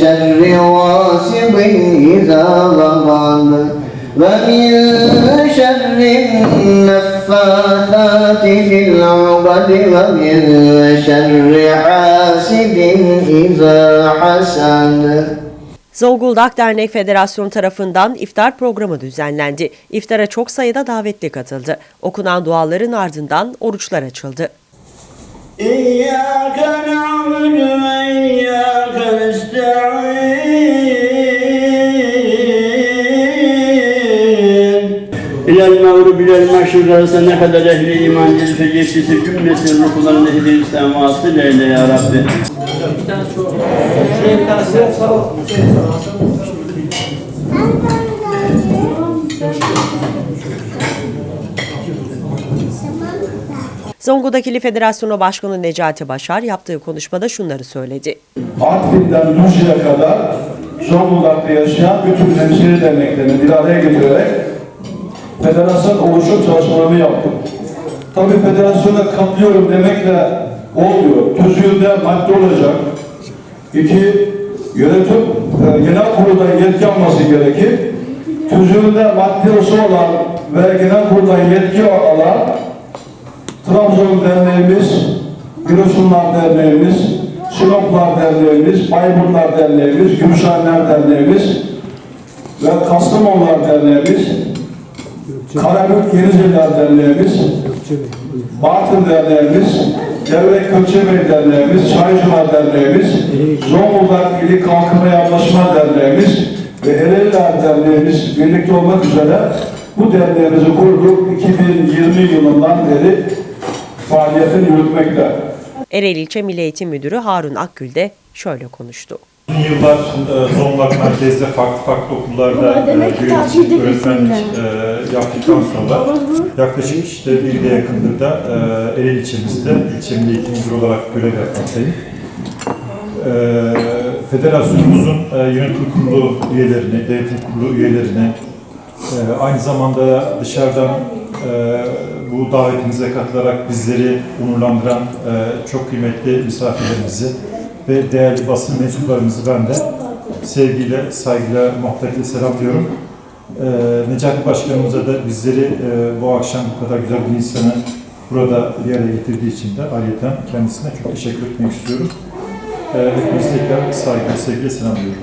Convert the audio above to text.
شر غاسق إذا وقب ومن شر النفاثات في العقد ومن شر حاسد إذا حسد Zonguldak Dernek Federasyonu tarafından iftar programı düzenlendi. İftara çok sayıda davetli katıldı. Okunan duaların ardından oruçlar açıldı. إياك doğru birer maşhur ne kadar ehli iman elfe yetişir cümlesinin ruhlarında ehli İslam vasıtıyla eyle ya Rabbi. Zonguldak Federasyonu Başkanı Necati Başar yaptığı konuşmada şunları söyledi. Artvin'den Muş'a kadar Zonguldak'ta yaşayan bütün hemşire derneklerini bir araya getirerek federasyon oluşum çalışmalarını yaptık. Tabii federasyona katılıyorum demekle olmuyor. Tüzüğünde madde olacak. İki, yönetim e, genel kuruldan yetki alması gerekir. Tüzüğünde maddesi olan ve genel kuruldan yetki alan Trabzon Derneğimiz, Giresunlar Derneğimiz, Sinoplar Derneğimiz, Bayburtlar Derneğimiz, Gümüşhaneler Derneğimiz ve Kastamonular Derneğimiz, Karabük Yenizeliler Derneğimiz, Bartın Derneğimiz, Devrek Köçebey Derneğimiz, Çaycılar Derneğimiz, Zonguldak İli Kalkınma Anlaşma Derneğimiz ve Ereğliler Derneğimiz birlikte olmak üzere bu derneğimizi kurduk. 2020 yılından beri faaliyetini yürütmekte. Ereğli İlçe Milli Eğitim Müdürü Harun Akgül de şöyle konuştu. Uzun yıllar e, Zonguldak merkezde farklı farklı okullarda e, öğretmenlik e, yaptıktan sonra yaklaşık işte bir de yakındır da e, Ereğli ilçemizde ilçe milli eğitim müdürü olarak görev yapmaktayım. E, federasyonumuzun e, yönetim kurulu üyelerini, denetim kurulu üyelerini, e, aynı zamanda dışarıdan e, bu davetimize katılarak bizleri onurlandıran e, çok kıymetli misafirlerimizi ve değerli basın mensuplarımızı ben de sevgiyle, saygıyla, muhabbetle selamlıyorum. E, Necati Başkanımıza da bizleri e, bu akşam bu kadar güzel bir insanı burada bir araya getirdiği için de ayrıca kendisine çok teşekkür etmek istiyorum. E, hepinizi tekrar saygıyla, sevgiyle selamlıyorum.